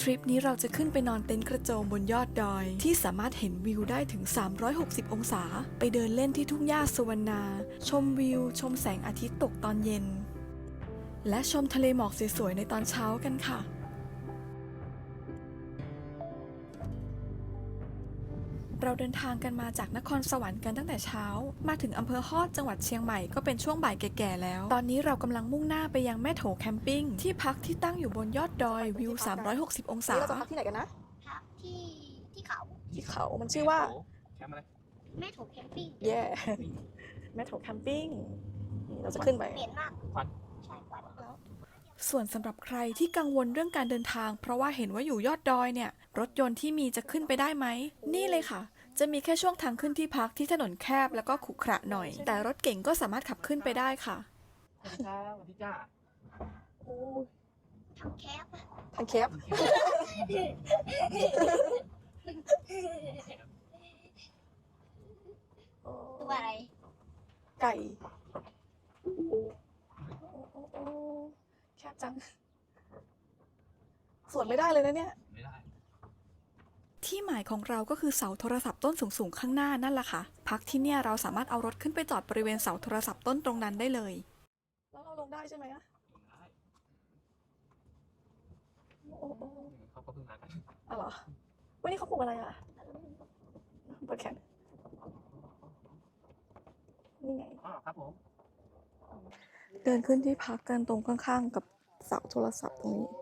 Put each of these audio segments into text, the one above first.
ทริปนี้เราจะขึ้นไปนอนเต็นท์กระโจมบนยอดดอย ที่สามารถเห็นวิวได้ถึง 360 องศา ไปเดินเล่นที่ทุ่งหญ้าสวรรณา ชมวิว ชมแสงอาทิตย์ตกตอนเย็น และชมทะเลหมอกสวยๆในตอนเช้ากันค่ะ เราเดินทางกันมาจากนครสวรรค์กันตั้งแต่เช้า มาถึงอำเภอฮอดจังหวัดเชียงใหม่ก็เป็นช่วงบ่ายแก่ๆแล้ว ตอนนี้เรากำลังมุ่งหน้าไปยังแม่โถแคมปิ้งที่พักที่ตั้งอยู่บนยอดดอยวิว 360 องศาเราจะพักที่ไหนกันนะพักที่ที่เขาที่เขา มันชื่อว่า แคมป์อะไรแม่โถแคมปิ้งแย่แม่โถแคมปิ้งนี่เราจะขึ้นไปเหม็นมากควันใช่ควันส่วนสำหรับใครที่กังวลเรื่องการเดินทาง เพราะว่าเห็นว่าอยู่ยอดดอยเนี่ย รถยนต์ที่มีจะขึ้นไปได้ไหม นี่เลยค่ะ จะมีแค่ช่วงทางขึ้นที่พักที่ถนนแคบแล้วก็ขรุขระหน่อย แต่รถเก่งก็สามารถขับขึ้นไปได้ค่ะสวัสดีครับสวัสดีจ้าทำแคปทางแคปตัวอะไร ไก่โอ้โอ้แคบจัง สวนไม่ได้เลยนะเนี่ยไม่ได้ ที่หมายของเราก็คือเสาโทรศัพท์ต้นสูงๆข้างหน้านั่นแหละค่ะ พักที่เนี่ยเราสามารถเอารถขึ้นไปจอดบริเวณเสาโทรศัพท์ต้นตรงนั้นได้เลย แล้วเราลงได้ใช่ไหมอะได้โอ้โอ้เขาก็เพิ่งมากันอะเหรอวันนี้เขาปลูกอะไรอะเปิดแขนนี่ไง อ๋อครับผม เดินขึ้นที่พักกันตรงข้างๆ กับเสาโทรศัพท์ตรงนี้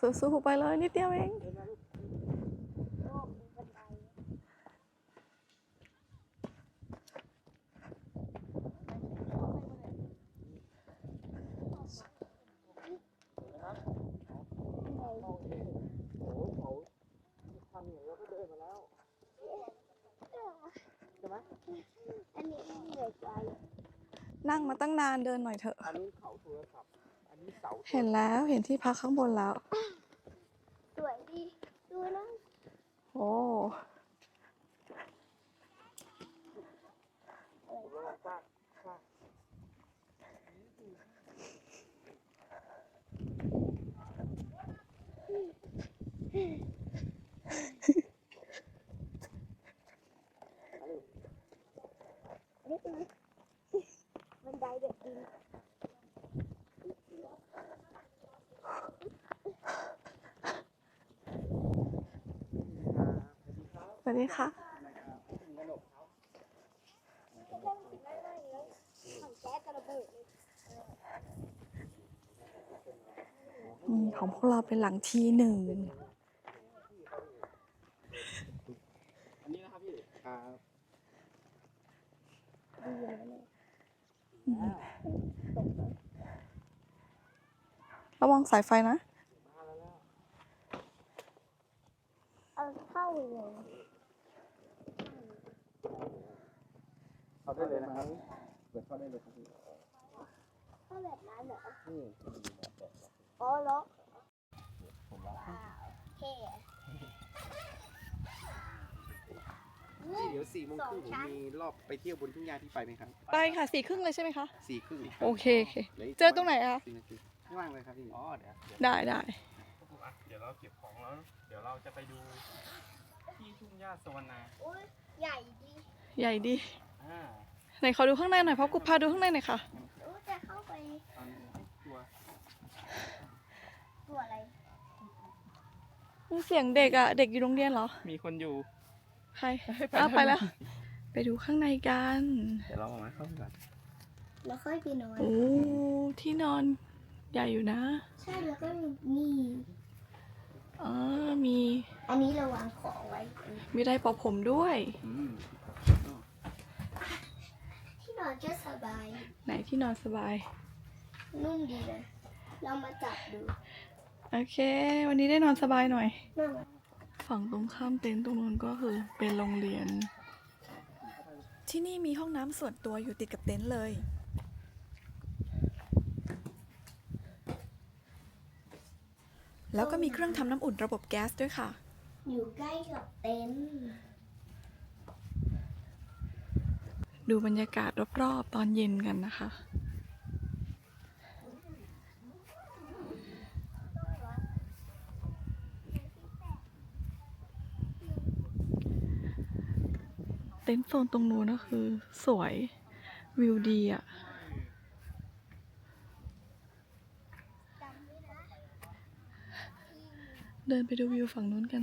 สู้สู้ๆไปเลยนิดเดียวเอง ๆโลกมีบันได อันนี้เหนื่อยใจนั่งมาตั้งนานเดินหน่อยเถอะ อันนี้เขาโทรศัพท์ อันนี้เสาเห็นแล้วเห็นที่พักข้างบนแล้ว สวยดี ดูนะ โอ้ นี่คือบันไดแบบดิน สวัสดีค่ะของพวกเราเป็นหลังทีหนึ่งอันนี้นะครับพี่ครับระวังสายไฟนะ เอาเข้าเลย เข้าได้เลยนะครับเปิดเข้าได้เลยครับพี่เข้าแบบนั้นเหรอนี่อ๋อล็อกผมว่าอ่าโอเคเดี๋ยวสี่โมงครึ่งผมมีรอบไปเที่ยวบนทุ่งหญ้าที่ไปไหมครับ ไปค่ะสี่ครึ่งเลยใช่ไหมคะสี่ครึ่งโอเคโอเคหลืกเจอตรงไหนอะสี่นาทีไม่ว่างเลยครับพี่อ๋อเดี๋ยวเดี๋ยวได้ได้อะเดี๋ยวเราเก็บของแล้ว เดี๋ยวเราจะไปดูที่ทุ่งหญ้าสวรรณาอุ้ยใหญ่ดี ใหญ่ดี อ่าไหนขอดูข้างในหน่อยเพราะกูพาดูข้างในหน่อยค่ะ รู้จะเข้าไปตอนนี้ตัวตัวอะไรมีเสียงเด็กอะเด็กอยู่โรงเรียนเหรอ มีคนอยู่ ใครอ้าวไปแล้ว ไปดูข้างในกัน เดี๋ยวเราเอามาเข้าไปก่อนแล้วค่อยไปนอน โอ้ ที่นอนใหญ่อยู่นะ ใช่แล้วก็มี อ๋อ มี อันนี้เราวางของไว้ มีไดร์เป่าผมด้วย อืมที่ นอนก็สบาย ไหนที่นอนสบาย นุ่มดีเลยเรามาจับดู โอเค วันนี้ได้นอนสบายหน่อย นั่นฝั่งตรงข้ามเต็นท์ตรงนู้นก็คือเป็นโรงเรียน ที่นี่มีห้องน้ำส่วนตัวอยู่ติดกับเต็นท์เลยรแล้วก็มีเครื่องทำน้ำอุ่นระบบแก๊สด้วยค่ะ อยู่ใกล้กับเต็นท์ ดูบรรยากาศรอบๆตอนเย็นกันนะคะ เต็นท์โซนตรงนู้นก็คือสวยวิวดีอะ่ะเดินไปดูวิวฝั่งนู้นกัน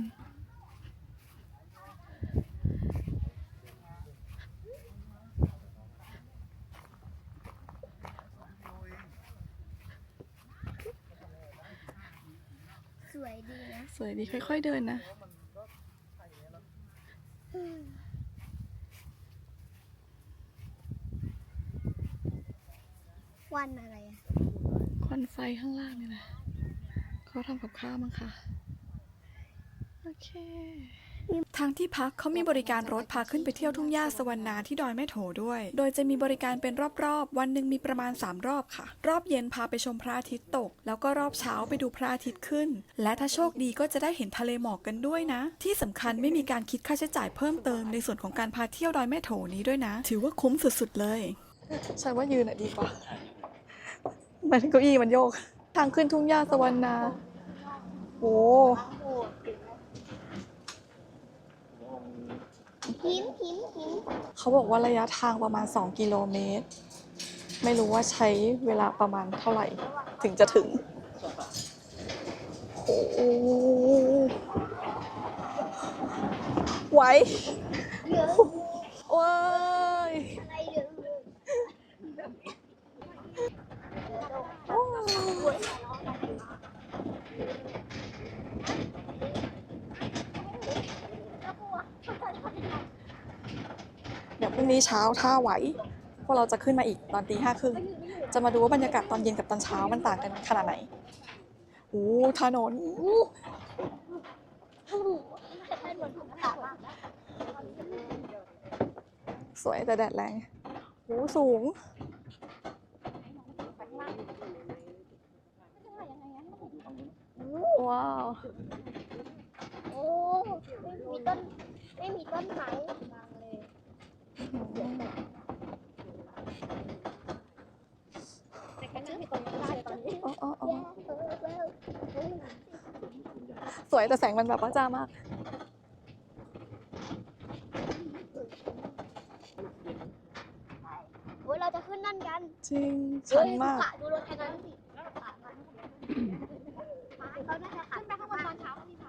วยดีนะสวยดีค่อย ๆเดินนะวันอะไรอะควันไฟข้างล่างนี่นะเขาทำกับข้าวมั้งค่ะโอเค ทางที่พักเขามีบริการรถพาขึ้นไปเที่ยวทุ่งหญ้าสวรรณาที่ดอยแม่โถด้วย โดยจะมีบริการเป็นรอบๆ วันหนึ่งมีประมาณ 3 รอบค่ะ รอบเย็นพาไปชมพระอาทิตย์ตก แล้วก็รอบเช้าไปดูพระอาทิตย์ขึ้น และถ้าโชคดีก็จะได้เห็นทะเลหมอกกันด้วยนะ ที่สำคัญไม่มีการคิดค่าใช้จ่ายเพิ่มเติมในส่วนของการพาเที่ยวดอยแม่โถนี้ด้วยนะ ถือว่าคุ้มสุดๆเลยฉันว่ายืนอะดีกว่าหมายถึงเก้าอี้มันโยก ทางขึ้นทุ่งหญ้าสวรรณาโอ้ หินหินหินเขาบอกว่าระยะทางประมาณ 2 กิโลเมตร ไม่รู้ว่าใช้เวลาประมาณเท่าไหร่ ถึงจะถึงโอ้โหไหวเยอะโอ้ย อะไรเยอะเลย โอ้ย เดี๋ยวพรุ่งนี้เช้าถ้าไหว พวกเราจะขึ้นมาอีกตอนตีห้าครึ่งจะมาดูว่าบรรยากาศตอนเย็นกับตอนเช้ามันต่างกันขนาดไหนโอ้ถนนให้นสวยแต่แดดแรงโอ้สูงว้าว โอ้ ไม่มีต้น ไม่มีต้นไม้ แต่ก็นั่งอยู่ตรงนี้ได้ตอนนี้อ๋ออ๋ออ๋อแย่เออเออเออสวยแต่แสงมันแบบว่าจ้ามาก โอ้ยเราจะขึ้นนั่นกันจริง ชันมาก เฮ้ยดูรถคันนั้นสิขามันเขาน่าจะขับขึ้นไปข้างบนตอนเช้าที่ไหน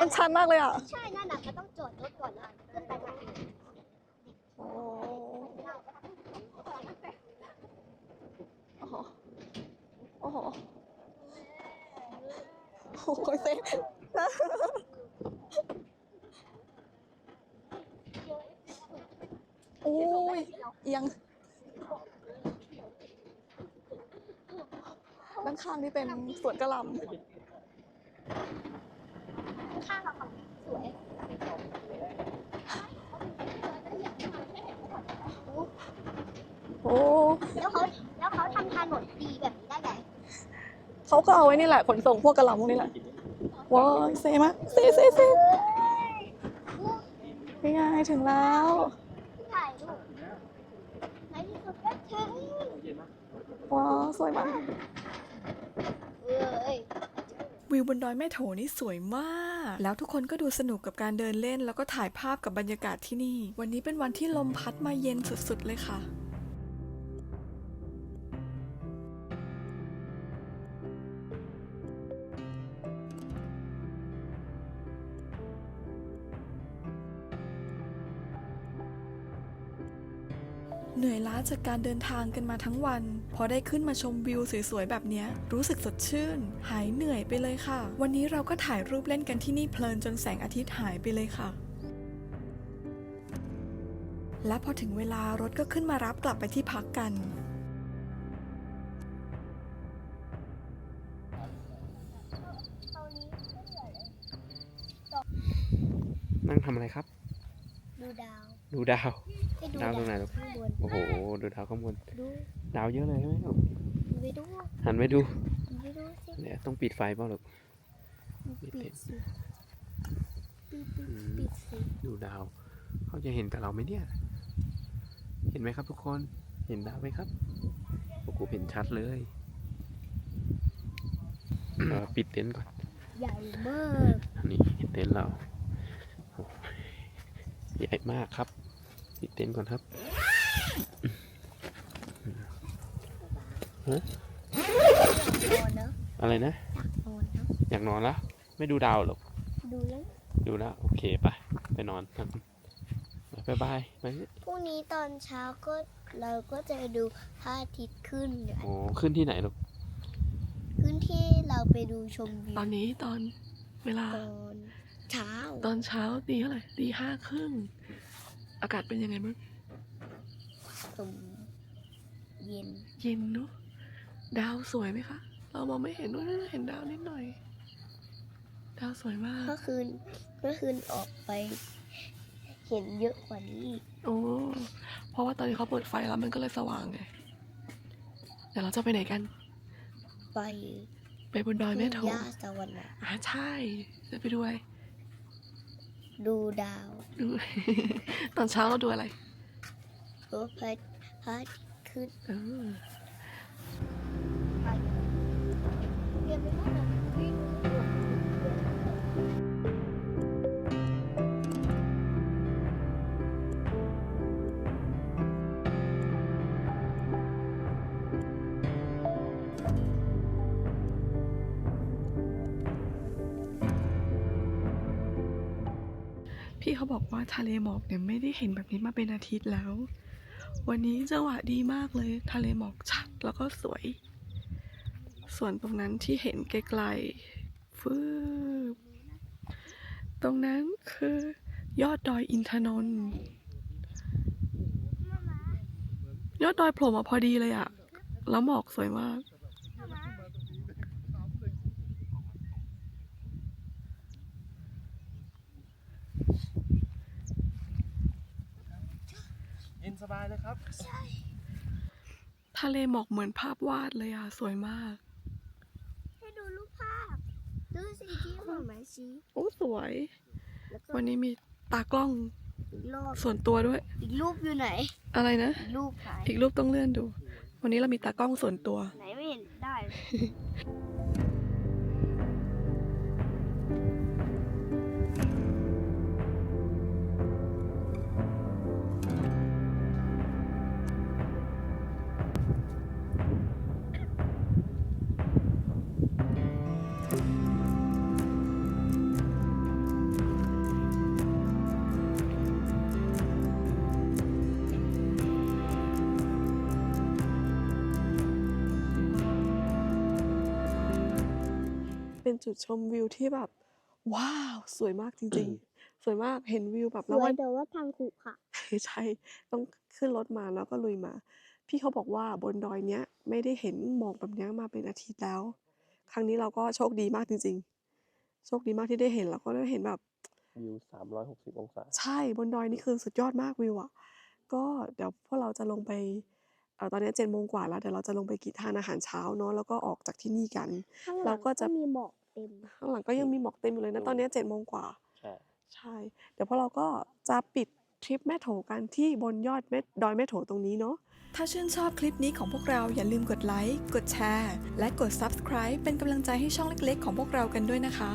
มันชันมากเลยอะ ใช่นั่นน่ะก็ต้องจอดรถก่อนนะขึ้นไปใหม่ โอ้โห โอ้โหโอ้ยเซ่โอ้ยเอียงด้านข้างนี่เป็นสวนกระหลข้างเราสวยำโอ้แล้วเขาแล้วเขาทำถนนดีแบบนี้ได้ไง เขาก็เอาไว้นี่แหละขนส่งพวกกระหลำพวกนี้แหละว้ายเซ่มากเซ่เซ่เซ่นี่ไงถึงแล้วถ่ายรูปในที่สุดก็ถึงว้าวสวยมากเอ้ยวิวบนดอยแม่โถนี่สวยมาก แล้วทุกคนก็ดูสนุกกับการเดินเล่น แล้วก็ถ่ายภาพกับบรรยากาศที่นี่ วันนี้เป็นวันที่ลมพัดมาเย็นสุดๆเลยค่ะ เหนื่อยล้าจากการเดินทางกันมาทั้งวัน พอได้ขึ้นมาชมวิวสวยๆแบบเนี้ยรู้สึกสดชื่น หายเหนื่อยไปเลยค่ะ วันนี้เราก็ถ่ายรูปเล่นกันที่นี่เพลินจนแสงอาทิตย์หายไปเลยค่ะ และพอถึงเวลารถก็ขึ้นมารับกลับไปที่พักกันนั่งทำอะไรครับ ดูดาว ดูดาวให้ดูดาวตรงไหนลูก ข้างบนโอ้โห ดูดาวข้างบน ดูดาวเยอะเลยใช่ไหมลูก ดูไปดูหันไปดู ดูให้ดูสิเนี่ยต้องปิดไฟเปล่าลูกปิดสิปิดปิอืดมปิดสิดูดาว เขาจะเห็นกับเราไหมเนี่ย เห็นไหมครับทุกคน เห็นดาวไหมครับโอ้โหเห็นชัดเลยเออปิดเต็นท์ก่อน ใหญ่มาก นี่เต็นท์เราโอ้ใหญ่มากครับ ปิดเต็นท์ก่อนครับนอนเนอะอะไรนะ นอนเนอะอยากนอนแล้วไม่ดูดาวหรอก ดูแล้วดูแล้วโอเคไปไปนอนกันบ๊ายบายไปพรุ่งนี้ตอนเช้าก็เราก็จะดูพระอาทิตย์ขึ้นเนี่ยโอ้ขึ้นที่ไหนลูกขึ้นที่เราไปดูชมวิวตอนนี้ตอนเวลาตอนเช้า ตอนเช้าตีเท่าไหร่ตีห้าครึ่ง อากาศเป็นยังไงบ้างตรงเย็น เย็นเนอะดาวสวยไหมคะ เรามองไม่เห็นด้วยเห็นดาวนิดหน่อย ดาวสวยมาก เมื่อคืนเมื่อคืนออกไปเห็นเยอะกว่านี้อีกโอ้เพราะว่าตอนนี้เขาเปิดไฟแล้วมันก็เลยสว่างไงเดี๋ยวเราจะไปไหนกัน ไปไปบนดอยแม่โถทุ่งหญ้าสวรรค์ อ่าใช่จะไปดูอะไร ดูดาวดู ตอนเช้าเราดูอะไรเพราะพระพระอาทิตย์ขึ้น เออ เขาบอกว่าทะเลหมอกเนี่ยไม่ได้เห็นแบบนี้มาเป็นอาทิตย์แล้ว วันนี้จังหวะดีมากเลย ทะเลหมอกชัดแล้วก็สวย ส่วนตรงนั้นที่เห็นไกลๆฟืบตรงนั้นคือยอดดอยอินทนนท์ยอดดอยโผล่มาพอดีเลยอะแล้วหมอกสวยมาก เย็นสบายเลยครับ ทะเลหมอกเหมือนภาพวาดเลยอะสวยมาก ให้ดูรูปภาพ ดูสิที่หมอมาชี้โอ้สวย แล้วก็วันนี้มีตากล้องอีกรอบส่วนตัวด้วย อีกรูปอยู่ไหน อะไรนะ อีกรูปหายอีกรูปต้องเลื่อนดู วันนี้เรามีตากล้องส่วนตัว ไหนไม่เห็นได้เลย เป็นจุดชมวิวที่แบบ ว้าว สวยมากจริง ๆ สวยมากเห็นวิวแบบสแล้วววัยนแต่ว่าทางขรุขระใช่ต้องขึ้นรถมาแล้วก็ลุยมา พี่เขาบอกว่าบนดอยเนี้ย ไม่ได้เห็นหมอกแบบเนี้ยมาเป็นอาทิตย์แล้ว ครั้งนี้เราก็โชคดีมากจริง ๆ โชคดีมากที่ได้เห็นแล้วก็ได้เห็นแบบวิวสามร้อยหกสิบองศา ใช่บนดอยนี่คือสุดยอดมากวิวอะ ก็เดี๋ยวพวกเราจะลงไปเอ่อ ตอนนี้เจ็ดโมงกว่าแล้วเดี๋ยวเราจะลงไปกินทานอาหารเช้าเนาะแล้วก็ออกจากที่นี่กันข้างหลังเราก็จะมีหมอกเต็มข้างหลังก็ยังมีหมอกเต็มอยู่เลยนะตอนนี้เจ็ดโมงกว่าใช่ใช่ เดี๋ยวพวกเราก็จะปิดทริปแม่โถกันที่บนยอดแม่ดอยแม่โถตรงนี้เนาะถ้าชื่นชอบคลิปนี้ของพวกเราอย่าลืมกดไลค์กดแชร์ และกด Subscribe เป็นกำลังใจให้ช่องเล็กๆ ของพวกเรากันด้วยนะคะ